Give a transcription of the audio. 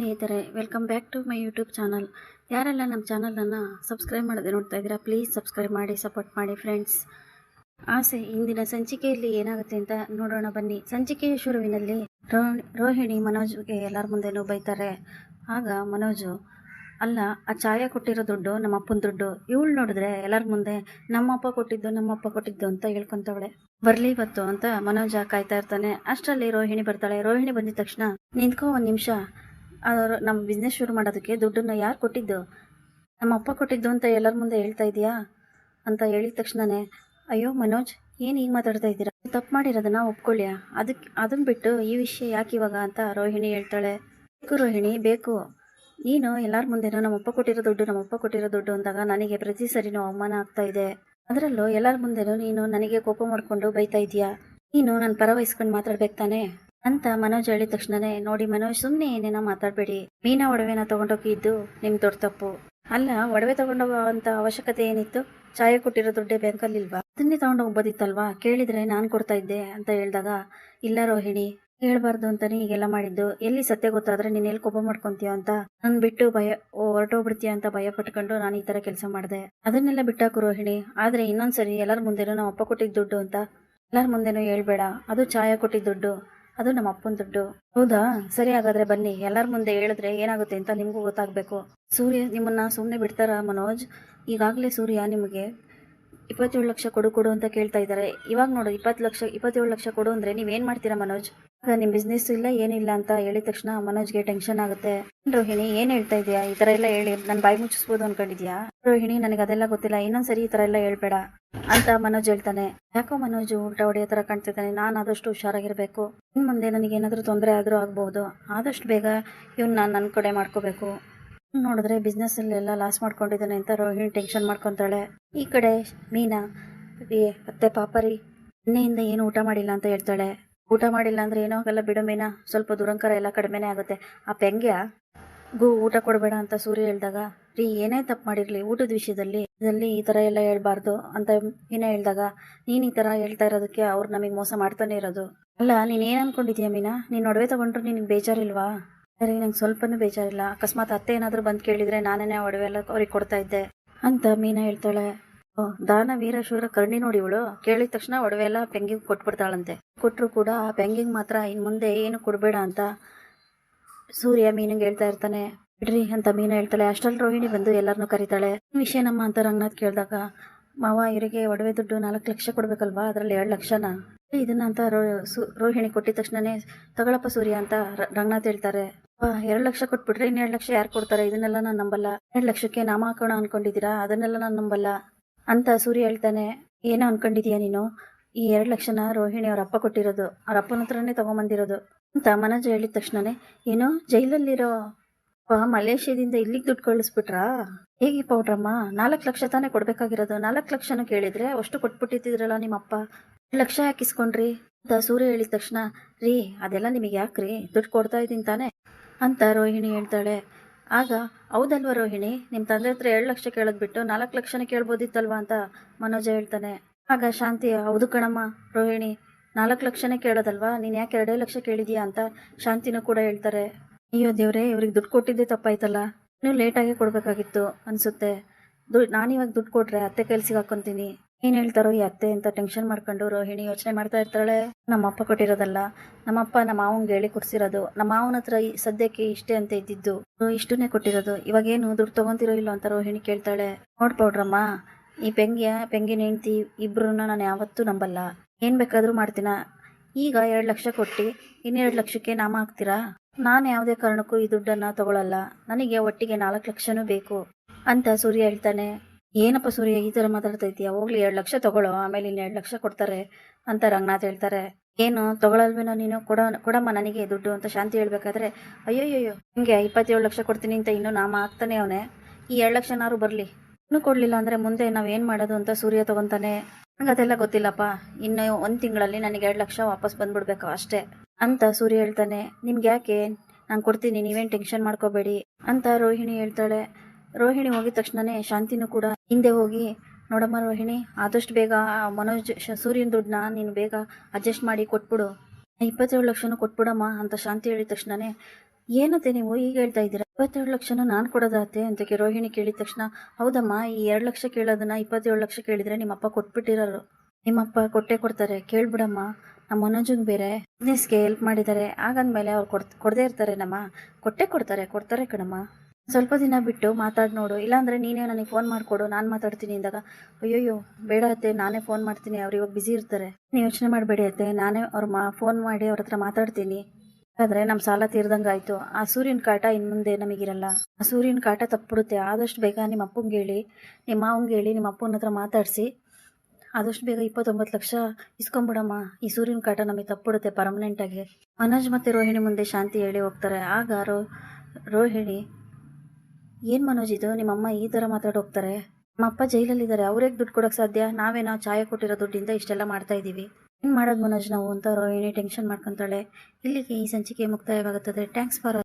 ಸ್ನೇಹಿತರೆ welcome back to my YouTube channel ಯಾರೆಲ್ಲ ನಮ್ಮ ಚಾನಲನ್ನು ಸಬ್ಸ್ಕ್ರೈಬ್ ಮಾಡದೆ ನೋಡ್ತಾ ಇದ್ದೀರಾ ಪ್ಲೀಸ್ ಸಬ್ಸ್ಕ್ರೈಬ್ ಮಾಡಿ ಸಪೋರ್ಟ್ ಮಾಡಿ ಫ್ರೆಂಡ್ಸ್ ಆಸೆ, ಇಂದಿನ ಸಂಚಿಕೆಯಲ್ಲಿ ಏನಾಗುತ್ತೆ ಅಂತ ನೋಡೋಣ ಬನ್ನಿ. ಸಂಚಿಕೆಯ ಶುರುವಿನಲ್ಲಿ ರೋಹಿಣಿ, ಮನೋಜ್ಗೆ ಎಲ್ಲರ ಮುಂದೆನೂ ಬೈತಾರೆ. ಆಗ ಮನೋಜು, ಅಲ್ಲ, ಆ ಛಾಯಾ ಕೊಟ್ಟಿರೋ ದುಡ್ಡು ನಮ್ಮ ಅಪ್ಪನ ದುಡ್ಡು, ಇವಳು ನೋಡಿದ್ರೆ ಎಲ್ಲರ ಮುಂದೆ ನಮ್ಮಪ್ಪ ಕೊಟ್ಟಿದ್ದು ನಮ್ಮಪ್ಪ ಕೊಟ್ಟಿದ್ದು ಅಂತ ಹೇಳ್ಕೊಂತವಳೆ. ಬರ್ಲಿ ಇವತ್ತು ಅಂತ ಮನೋಜ ಕಾಯ್ತಾ ಇರ್ತಾನೆ. ಅಷ್ಟರಲ್ಲಿ ರೋಹಿಣಿ ಬರ್ತಾಳೆ. ರೋಹಿಣಿ ಬಂದಿದ ತಕ್ಷಣ ನಿಂತ್ಕೋ ಒಂದು ನಿಮಿಷ. ಅವರು ನಮ್ಮ ಬಿಸ್ನೆಸ್ ಶುರು ಮಾಡೋದಕ್ಕೆ ದುಡ್ಡನ್ನು ಯಾರು ಕೊಟ್ಟಿದ್ದು? ನಮ್ಮ ಅಪ್ಪ ಕೊಟ್ಟಿದ್ದು ಅಂತ ಎಲ್ಲರ ಮುಂದೆ ಹೇಳ್ತಾ ಇದೀಯಾ? ಅಂತ ಹೇಳಿದ ತಕ್ಷಣನೇ, ಅಯ್ಯೋ ಮನೋಜ್, ಏನು ಈಗ ಮಾತಾಡ್ತಾ ಇದ್ದೀರಾ? ತಪ್ಪು ಮಾಡಿರೋದನ್ನ ಒಪ್ಕೊಳ್ಳಿ ಅದಕ್ಕೆ ಅದನ್ನು ಬಿಟ್ಟು ಈ ವಿಷಯ ಯಾಕೆ ಇವಾಗ ಅಂತ ರೋಹಿಣಿ ಹೇಳ್ತಾಳೆ. ಬೇಕು ರೋಹಿಣಿ, ಬೇಕು. ನೀನು ಎಲ್ಲರ ಮುಂದೆನೂ ನಮ್ಮಪ್ಪ ಕೊಟ್ಟಿರೋ ದುಡ್ಡು ನಮ್ಮಪ್ಪ ಕೊಟ್ಟಿರೋ ದುಡ್ಡು ಅಂದಾಗ ನನಗೆ ಪ್ರತಿ ಸರಿನೂ ಅವಮಾನ ಆಗ್ತಾ ಇದೆ. ಅದರಲ್ಲೂ ಎಲ್ಲರ ಮುಂದೆನೂ ನೀನು ನನಗೆ ಕೋಪ ಮಾಡಿಕೊಂಡು ಬೈತಾ ಇದೀಯಾ ನೀನು ನನ್ನ ಪರ ವಹಿಸ್ಕೊಂಡು ಮಾತಾಡ್ಬೇಕು ತಾನೇ? ಅಂತ ಮನೋಜ್ ಹೇಳಿದ ತಕ್ಷಣನೇ, ನೋಡಿ ಮನೋಜ್ ಸುಮ್ಮನೆ ಏನೇನೋ ಮಾತಾಡಬೇಡಿ. ಮೀನಾ ಒಡವೆನ ತಗೊಂಡೋಗಿದ್ದು ನಿಮ್ ದೊಡ್ಡ ತಪ್ಪು. ಅಲ್ಲ, ಒಡವೆ ತಗೊಂಡೋಗುವಂತ ಅವಶ್ಯಕತೆ ಏನಿತ್ತು? ಚಾಯ ಕೊಟ್ಟಿರೋ ದುಡ್ಡೇ ಬ್ಯಾಂಕಲ್ಲಿಲ್ವಾ? ಅದನ್ನೇ ತಗೊಂಡೋಗ್ಬೋದಿತ್ತಲ್ವಾ? ಕೇಳಿದ್ರೆ ನಾನು ಕೊಡ್ತಾ ಇದ್ದೆ, ಅಂತ ಹೇಳಿದಾಗ, ಇಲ್ಲ ರೋಹಿಣಿ, ಹೇಳ್ಬಾರ್ದು ಅಂತಾನೆ ಹೀಗೆಲ್ಲ ಮಾಡಿದ್ದು. ಎಲ್ಲಿ ಸತ್ಯ ಗೊತ್ತಾದ್ರೆ ನೀನ್ ಎಲ್ಲಿ ಕೋಪ ಮಾಡ್ಕೊಂತೀಯ ಅಂತ ನನ್ ಬಿಟ್ಟು ಭಯ ಹೊರಟೋಗ್ಬಿಡ್ತೀಯ ಅಂತ ಭಯ ಪಟ್ಕೊಂಡು ನಾನು ಈ ತರ ಕೆಲಸ ಮಾಡಿದೆ. ಅದನ್ನೆಲ್ಲ ಬಿಟ್ಟಾಕು ರೋಹಿಣಿ. ಆದ್ರೆ ಇನ್ನೊಂದ್ಸರಿ ಎಲ್ಲರ ಮುಂದೆನೂ ನಾವು ಅಪ್ಪ ಕೊಟ್ಟಿದ್ದ ದುಡ್ಡು ಅಂತ ಎಲ್ಲರ ಮುಂದೆನೂ ಹೇಳ್ಬೇಡ. ಅದು ಚಾಯ ಕೊಟ್ಟಿದ್ದ ದುಡ್ಡು. ಅದು ನಮ್ಮ ಅಪ್ಪನ ದುಡ್ಡು. ಹೌದಾ? ಸರಿ ಹಾಗಾದ್ರೆ ಬನ್ನಿ. ಎಲ್ಲರ ಮುಂದೆ ಹೇಳಿದ್ರೆ ಏನಾಗುತ್ತೆ ಅಂತ ನಿಮಗೂ ಗೊತ್ತಾಗಬೇಕು. ಸೂರ್ಯ ನಿಮ್ಮನ್ನ ಸುಮ್ಮನೆ ಬಿಡ್ತಾರ ಮನೋಜ್? ಈಗಾಗಲೇ ಸೂರ್ಯ ನಿಮಗೆ ಇಪ್ಪತ್ತೇಳು ಲಕ್ಷ ಕೊಡು ಕೊಡು ಅಂತ ಕೇಳ್ತಾ ಇದ್ದಾರೆ. ಇವಾಗ ನೋಡು, ಇಪ್ಪತ್ತು ಲಕ್ಷ, ಇಪ್ಪತ್ತೇಳು ಲಕ್ಷ ಕೊಡು ಅಂದ್ರೆ ನೀವೇನ್ ಮಾಡ್ತೀರಾ ಮನೋಜ್? ನಿಮ್ ಬಿಸ್ನೆಸ್ ಇಲ್ಲ, ಏನಿಲ್ಲ ಅಂತ ಹೇಳಿದ ತಕ್ಷಣ ಮನೋಜ್ಗೆ ಟೆನ್ಷನ್ ಆಗುತ್ತೆ. ರೋಹಿಣಿ, ಏನ್ ಹೇಳ್ತಾ ಇದೆಯಾ? ಈ ತರ ಎಲ್ಲ ಹೇಳಿ, ನನ್ ಬಾಯಿ ಮುಚ್ಚಿಸ್ಬೋದು ಅನ್ಕೊಂಡಿದ್ಯಾ? ರೋಹಿಣಿ, ನನಗೆ ಅದೆಲ್ಲ ಗೊತ್ತಿಲ್ಲ, ಇನ್ನೊಂದ್ಸರಿ ಈ ತರ ಎಲ್ಲ ಹೇಳ್ಬೇಡ ಅಂತ ಮನೋಜ್ ಹೇಳ್ತಾನೆ. ಯಾಕೋ ಮನೋಜ್ ಊಟ ಹೊಡೆಯೋ ತರ ಕಾಣ್ತಿದ್ದಾನೆ, ನಾನು ಆದಷ್ಟು ಹುಷಾರಾಗಿರ್ಬೇಕು. ಇನ್ ಮುಂದೆ ನನಗೆ ಏನಾದರೂ ತೊಂದರೆ ಆದ್ರೂ ಆಗ್ಬಹುದು ಆದಷ್ಟು ಬೇಗ ಇವನ್ನ ನಾನು ನನ್ನ ಕಡೆ ಮಾಡ್ಕೋಬೇಕು. ನೋಡಿದ್ರೆ ಬಿಸ್ನೆಸ್ ಎಲ್ಲ ಲಾಸ್ ಮಾಡ್ಕೊಂಡಿದ್ದಾನೆ ಅಂತ ರೋಹಿಣಿ ಟೆನ್ಷನ್ ಮಾಡ್ಕೊಂತಾಳೆ. ಈ ಕಡೆ ಮೀನಾ ಅತ್ತೆ ಪಾಪರಿ ನಿನ್ನೆಯಿಂದ ಏನು ಊಟ ಮಾಡಿಲ್ಲ ಅಂತ ಹೇಳ್ತಾಳೆ. ಊಟ ಮಾಡಿಲ್ಲ ಅಂದ್ರೆ ಏನೋ ಆಗಲ್ಲ ಬಿಡು ಮೀನಾ, ಸ್ವಲ್ಪ ದುರಂಕಾರ ಎಲ್ಲ ಕಡಿಮೆನೇ ಆಗುತ್ತೆ. ಆ ಪೆಂಗ್ಯ, ಗು, ಊಟ ಕೊಡಬೇಡ ಅಂತ ಸೂರ್ಯ ಹೇಳ್ದಾಗ, ರೀ, ಏನೇ ತಪ್ಪು ಮಾಡಿರ್ಲಿ, ಊಟದ ವಿಷಯದಲ್ಲಿ, ಇದರಲ್ಲಿ ಈ ತರ ಎಲ್ಲ ಹೇಳ್ಬಾರ್ದು ಅಂತ ಮೀನಾ ಹೇಳ್ದಾಗ, ನೀನು ಈ ತರ ಹೇಳ್ತಾ ಇರೋದಕ್ಕೆ ಅವ್ರು ನಮಗೆ ಮೋಸ ಮಾಡ್ತಾನೆ ಇರೋದು. ಅಲ್ಲ, ನೀನು ಏನು ಅನ್ಕೊಂಡಿದ್ಯಾ ಮೀನಾ? ನೀನು ಒಡವೆ ತಗೊಂಡ್ರು ನಿನಗೆ ಬೇಜಾರಿಲ್ವಾ? ಸರಿ, ನಂಗೆ ಸ್ವಲ್ಪನೂ ಬೇಜಾರಿಲ್ಲ. ಅಕಸ್ಮಾತ್ ಅತ್ತೆ ಏನಾದರೂ ಬಂದು ಕೇಳಿದ್ರೆ ನಾನೇ ಒಡವೆ ಎಲ್ಲ ಅವ್ರಿಗೆ ಕೊಡ್ತಾ ಇದ್ದೆ ಅಂತ ಮೀನಾ ಹೇಳ್ತಾಳೆ. ದಾನ, ವೀರ ಶೂರ ಕರ್ಣಿ ನೋಡಿ ಇವಳು ಕೇಳಿದ ತಕ್ಷಣ ಒಡವೆ ಎಲ್ಲ ಪೆಂಗಿಗೆ ಕೊಟ್ಬಿಡ್ತಾಳಂತೆ. ಕೊಟ್ಟರು ಕೂಡ ಆ ಪೆಂಗಿಗೆ ಮಾತ್ರ ಇನ್ನು ಮುಂದೆ ಏನು ಕೊಡಬೇಡ ಅಂತ ಸೂರ್ಯ ಮೀನಿಗೆ ಹೇಳ್ತಾ ಇರ್ತಾನೆ. ಬಿಡ್ರಿ ಅಂತ ಮೀನಾ ಹೇಳ್ತಾಳೆ. ಅಷ್ಟರಲ್ಲಿ ರೋಹಿಣಿ ಬಂದು ಎಲ್ಲರನ್ನೂ ಕರೀತಾಳೆ. "ಈ ವಿಷಯ ನಮ್ಮ ಅಂತ ರಂಗನಾಥ್ ಕೇಳಿದಾಗ, ಮಾವ, ಇವರಿಗೆ ಒಡವೆ ದುಡ್ಡು ನಾಲ್ಕು ಲಕ್ಷ ಕೊಡ್ಬೇಕಲ್ವಾ? ಅದರಲ್ಲಿ ಎರಡು ಲಕ್ಷನ? ಇದನ್ನ ಅಂತ ರೋಹಿಣಿ ಕೊಟ್ಟಿದ ತಕ್ಷಣನೇ ತಗೊಳಪ್ಪ ಸೂರ್ಯ ಅಂತ ರಂಗನಾಥ್ ಹೇಳ್ತಾರೆ. ಎರಡು ಲಕ್ಷ ಕೊಟ್ಬಿಟ್ರೆ ಇನ್ನು ಎರಡ್ ಲಕ್ಷ ಯಾರು ಕೊಡ್ತಾರೆ? ಇದನ್ನೆಲ್ಲ ನಾನು ನಂಬಲ್ಲ. ಎರಡು ಲಕ್ಷಕ್ಕೆ ನಾಮ ಹಾಕೋಣ ಅನ್ಕೊಂಡಿದ್ದೀರಾ? ಅದನ್ನೆಲ್ಲ ನಾನು ನಂಬಲ್ಲ. ಅಂತ ಸೂರ್ಯ ಹೇಳ್ತಾನೆ. ಏನೋ ಅನ್ಕೊಂಡಿದೀಯ ನೀನು? ಈ ಎರಡು ಲಕ್ಷನ ರೋಹಿಣಿ ಅವ್ರ ಅಪ್ಪ ಕೊಟ್ಟಿರೋದು. ಅವ್ರ ಅಪ್ಪನ ಹತ್ರನೇ ತಗೊಂಬಂದಿರೋದು. ಅಂತ ಮನೋಜ್ ಹೇಳಿದ ತಕ್ಷಣನೇ, ಏನು ಜೈಲಲ್ಲಿರೋ ಮಲೇಷ್ಯಾದಿಂದ ಇಲ್ಲಿಗೆ ದುಡ್ಡು ಕಳಿಸ್ಬಿಟ್ರಾ? ಹೇಗೆ ಪೌಡ್ರಮ್ಮ? ನಾಲ್ಕು ಲಕ್ಷ ತಾನೇ ಕೊಡ್ಬೇಕಾಗಿರೋದು. ನಾಲ್ಕು ಲಕ್ಷನ ಕೇಳಿದ್ರೆ ಅಷ್ಟು ಕೊಟ್ಬಿಟ್ಟಿದ್ರಲ್ಲ ನಿಮ್ಮಪ್ಪ. ಲಕ್ಷ ಹಾಕಿಸ್ಕೊಂಡ್ರಿ ಅಂತ ಸೂರ್ಯ ಹೇಳಿದ ತಕ್ಷಣ, ರೀ, ಅದೆಲ್ಲ ನಿಮಗೆ ಯಾಕ್ರಿ? ದುಡ್ಡು ಕೊಡ್ತಾ ಇದ್ದೀನಿ ತಾನೇ. ಅಂತ ರೋಹಿಣಿ ಹೇಳ್ತಾಳೆ. ಆಗ, ಹೌದಲ್ವ ರೋಹಿಣಿ? ನಿಮ್ಮ ತಂದೆ ಹತ್ರ ಎರಡು ಲಕ್ಷ ಕೇಳೋದ್ಬಿಟ್ಟು ನಾಲ್ಕು ಲಕ್ಷನೇ ಕೇಳ್ಬೋದಿತ್ತಲ್ವ ಅಂತ ಮನೋಜ ಹೇಳ್ತಾನೆ. ಆಗ ಶಾಂತಿ, ಹೌದು ಕಣಮ್ಮ, ರೋಹಿಣಿ, ನಾಲ್ಕು ಲಕ್ಷನೇ ಕೇಳೋದಲ್ವಾ? ನೀನು ಯಾಕೆ ಎರಡೇ ಲಕ್ಷ ಕೇಳಿದೀಯಾ ಅಂತ ಶಾಂತಿನೂ ಕೂಡ ಹೇಳ್ತಾರೆ. ಅಯ್ಯೋ ದೇವ್ರೆ, ಇವ್ರಿಗೆ ದುಡ್ಡು ಕೊಟ್ಟಿದ್ದೆ ತಪ್ಪಾಯ್ತಲ್ಲ. ನೀವು ಲೇಟಾಗಿ ಕೊಡಬೇಕಾಗಿತ್ತು ಅನಿಸುತ್ತೆ. ದುಡ್ಡು ನಾನಿವಾಗ ದುಡ್ಡು ಕೊಟ್ರೆ ಅತ್ತೆ ಕೆಲ್ಸಿಗೆ ಹಾಕೊಂತೀನಿ ಏನು ಹೇಳ್ತಾರೋ ಈ ಅತ್ತೆ ಅಂತ ಟೆನ್ಷನ್ ಮಾಡ್ಕೊಂಡು ರೋಹಿಣಿ ಯೋಚನೆ ಮಾಡ್ತಾ ಇರ್ತಾಳೆ. ನಮ್ಮ ಅಪ್ಪ ಕೊಟ್ಟಿರೋದಲ್ಲ. ನಮ್ಮಪ್ಪ ನಮ್ಮ ಮಾವಂಗೆ ಹೇಳಿ ಕೊಡ್ಸಿರೋದು. ನಮ್ಮ ಮಾವನ ಹತ್ರ ಸದ್ಯಕ್ಕೆ ಇಷ್ಟೇ ಅಂತ ಇದ್ದಿದ್ದು. ಇಷ್ಟನ್ನೇ ಕೊಟ್ಟಿರೋದು. ಇವಾಗೇನು ದುಡ್ಡು ತಗೊಂತಿರೋ ಇಲ್ಲ ಅಂತ ರೋಹಿಣಿ ಕೇಳ್ತಾಳೆ. ನೋಡ್ಪೌಡ್ರಮ್ಮ ಈ ಪೆಂಗಿಯ ಪೆಂಗಿ ಹೆಂಡ್ತಿ ಇಬ್ರನ್ನ ನಾನು ಯಾವತ್ತೂ ನಂಬಲ್ಲ. ಏನ್ ಬೇಕಾದರೂ ಮಾಡ್ತೀನ? ಈಗ ಎರಡು ಲಕ್ಷ ಕೊಟ್ಟು ಇನ್ನೆರಡು ಲಕ್ಷಕ್ಕೆ ನಾಮ ಹಾಕ್ತೀರಾ? ನಾನು ಯಾವುದೇ ಕಾರಣಕ್ಕೂ ಈ ದುಡ್ಡನ್ನು ತಗೊಳ್ಳಲ್ಲ ನನಗೆ ಒಟ್ಟಿಗೆ ನಾಲ್ಕು ಲಕ್ಷನೂ ಬೇಕು ಅಂತ ಸೂರ್ಯ ಹೇಳ್ತಾನೆ. ಏನಪ್ಪ ಸೂರ್ಯ, ಈ ತರ ಮಾತಾಡ್ತಾ ಇದೀಯಾ ಹೋಗ್ಲಿ, ಎರಡು ಲಕ್ಷ ತಗೊಳ್ಳೋ ಆಮೇಲೆ ಇನ್ನು ಎರಡು ಲಕ್ಷ ಕೊಡ್ತಾರೆ ಅಂತ ರಂಗನಾಥ್ ಹೇಳ್ತಾರೆ. ಏನು, ತಗೊಳಲ್ವೇನೋ ನೀನು? ಕೊಡ, ಕೊಡಮ್ಮ ನನಗೆ ದುಡ್ಡು ಅಂತ ಶಾಂತಿ ಹೇಳ್ಬೇಕಾದ್ರೆ ಅಯ್ಯೋಯ್ಯೋ ಹಿಂಗೆ ಇಪ್ಪತ್ತೇಳು ಲಕ್ಷ ಕೊಡ್ತೀನಿ ಅಂತ ಇನ್ನು ನಾಮ ಆಗ್ತಾನೆ ಅವನೇ. ಈ ಎರಡು ಲಕ್ಷನಾರು ಬರಲಿ. ಇನ್ನೂ ಕೊಡಲಿಲ್ಲ ಅಂದರೆ ಮುಂದೆ ನಾವೇನು ಮಾಡೋದು ಅಂತ ಸೂರ್ಯ ತಗೊಂತಾನೆ. ಅದೆಲ್ಲ ಗೊತ್ತಿಲ್ಲಪ್ಪ. ಇನ್ನು ಒಂದು ತಿಂಗಳಲ್ಲಿ ನನಗೆ ಎರಡು ಲಕ್ಷ ವಾಪಸ್ ಬಂದ್ಬಿಡ್ಬೇಕು ಅಷ್ಟೇ ಅಂತ ಸೂರ್ಯ ಹೇಳ್ತಾನೆ. ನಿಮ್ಗೆ ಯಾಕೆ ನಾನು ಕೊಡ್ತೀನಿ, ನೀವೇನು ಟೆನ್ಷನ್ ಮಾಡ್ಕೋಬೇಡಿ ಅಂತ ರೋಹಿಣಿ ಹೇಳ್ತಾಳೆ. ರೋಹಿಣಿ ಹೋಗಿದ ತಕ್ಷಣನೇ ಶಾಂತಿನೂ ಕೂಡ ಹಿಂದೆ ಹೋಗಿ, ನೋಡಮ್ಮ ರೋಹಿಣಿ, ಆದಷ್ಟು ಬೇಗ ಮನೋಜ್ ಸೂರ್ಯನ ದುಡ್ಡನ್ನ ನೀನು ಬೇಗ ಅಡ್ಜಸ್ಟ್ ಮಾಡಿ ಕೊಟ್ಬಿಡು. ಇಪ್ಪತ್ತೇಳು ಲಕ್ಷನೂ ಕೊಟ್ಬಿಡಮ್ಮ ಅಂತ ಶಾಂತಿ ಹೇಳಿದ ತಕ್ಷಣನೇ, ಏನತ್ತೆ ನೀವು ಈಗ ಹೇಳ್ತಾ ಇದ್ದೀರಾ? ಇಪ್ಪತ್ತೇಳು ಲಕ್ಷನ ನಾನು ಕೊಡೋದಾತೆ ಅಂತ ಕೇ- ರೋಹಿಣಿ ಕೇಳಿದ ತಕ್ಷಣ, ಹೌದಮ್ಮ, ಈ ಎರಡು ಲಕ್ಷ ಕೇಳೋದನ್ನ ಇಪ್ಪತ್ತೇಳು ಲಕ್ಷ ಕೇಳಿದ್ರೆ ನಿಮ್ಮಪ್ಪ ಕೊಟ್ಬಿಟ್ಟಿರೋರು. ನಿಮ್ಮಪ್ಪ ಕೊಟ್ಟೆ ಕೊಡ್ತಾರೆ, ಕೇಳ್ಬಿಡಮ್ಮ, ನಮ್ಮ ಮನೋಜಂಗೆ ಬೇರೆ ಬಿಸ್ನೆಸ್ಗೆ ಹೆಲ್ಪ್ ಮಾಡಿದ್ದಾರೆ. ಹಾಗಂದ್ಮೇಲೆ ಅವ್ರು ಕೊಡ್ ಕೊಡದೇ ಇರ್ತಾರೆ ನಮ್ಮ, ಕೊಟ್ಟೆ ಕೊಡ್ತಾರೆ ಕೊಡ್ತಾರೆ ಕಣಮ್ಮ. ಸ್ವಲ್ಪ ದಿನ ಬಿಟ್ಟು ಮಾತಾಡಿ ನೋಡು. ಇಲ್ಲಾಂದರೆ ನೀನೇ ನನಗೆ ಫೋನ್ ಮಾಡಿಕೊಡು. ನಾನು ಮಾತಾಡ್ತೀನಿ ಅಂದಾಗ, ಅಯ್ಯೋಯ್ಯೋ, ಬೇಡ ಅತ್ತೆ, ನಾನೇ ಫೋನ್ ಮಾಡ್ತೀನಿ. ಅವ್ರು ಇವಾಗ ಬ್ಯುಸಿ ಇರ್ತಾರೆ. ಯೋಚನೆ ಮಾಡಬೇಡಿ ಅತ್ತೆ. ನಾನೇ ಅವ್ರ ಮಾ ಫೋನ್ ಮಾಡಿ ಅವ್ರ ಹತ್ರ ಮಾತಾಡ್ತೀನಿ. ಆದರೆ ನಮ್ಮ ಸಾಲ ತೀರ್ದಂಗೆ ಆಯಿತು. ಆ ಸೂರ್ಯನ ಕಾಟ ಇನ್ನು ಮುಂದೆ ನಮಗಿರಲ್ಲ. ಆ ಸೂರ್ಯನ ಕಾಟ ತಪ್ಪಿಬಿಡುತ್ತೆ ಆದಷ್ಟು ಬೇಗ ನಿಮ್ಮ ಅಪ್ಪಂಗೆ ಹೇಳಿ ನಿಮ್ಮ ಮಾವಂಗೆ ಹೇಳಿ ನಿಮ್ಮ ಅಪ್ಪನ ಹತ್ರ ಮಾತಾಡಿಸಿ. ಆದಷ್ಟು ಬೇಗ ಇಪ್ಪತ್ತೊಂಬತ್ತು ಲಕ್ಷ ಇಸ್ಕೊಂಬಿಡಮ್ಮ. ಈ ಸೂರ್ಯನ ಕಾಟ ನಮಗೆ ತಪ್ಪಿಡುತ್ತೆ ಪರ್ಮನೆಂಟಾಗಿ ಮನೋಜ್ ಮತ್ತು ರೋಹಿಣಿ ಮುಂದೆ ಶಾಂತಿ ಹೇಳಿ ಹೋಗ್ತಾರೆ. ಆಗ ರೋ, ರೋಹಿಣಿ ಏನು ಮನೋಜ್ ಇದು? ನಿಮ್ಮಮ್ಮ ಈ ತರ ಮಾತಾಡೋಗ್ತಾರೆ ನಮ್ಮ ಅಪ್ಪ ಜೈಲಲ್ಲಿದ್ದಾರೆ. ಅವ್ರಿಗೆ ದುಡ್ಡು ಕೊಡೋಕ್ಕೆ ಸಾಧ್ಯ? ನಾವೇ ನಾವು ಚಾಯ ಕೊಟ್ಟಿರೋ ದುಡ್ಡಿಂದ ಇಷ್ಟೆಲ್ಲ ಮಾಡ್ತಾ ಇದ್ದೀವಿ ಏನು ಮಾಡೋದು ಮನೋಜ್ ನಾವು ಅಂತ ರೋಹಿಣಿ ಟೆನ್ಷನ್ ಮಾಡ್ಕೊಂತಾಳೆ. ಇಲ್ಲಿಗೆ ಈ ಸಂಚಿಕೆ ಮುಕ್ತಾಯವಾಗುತ್ತದೆ. Thanks for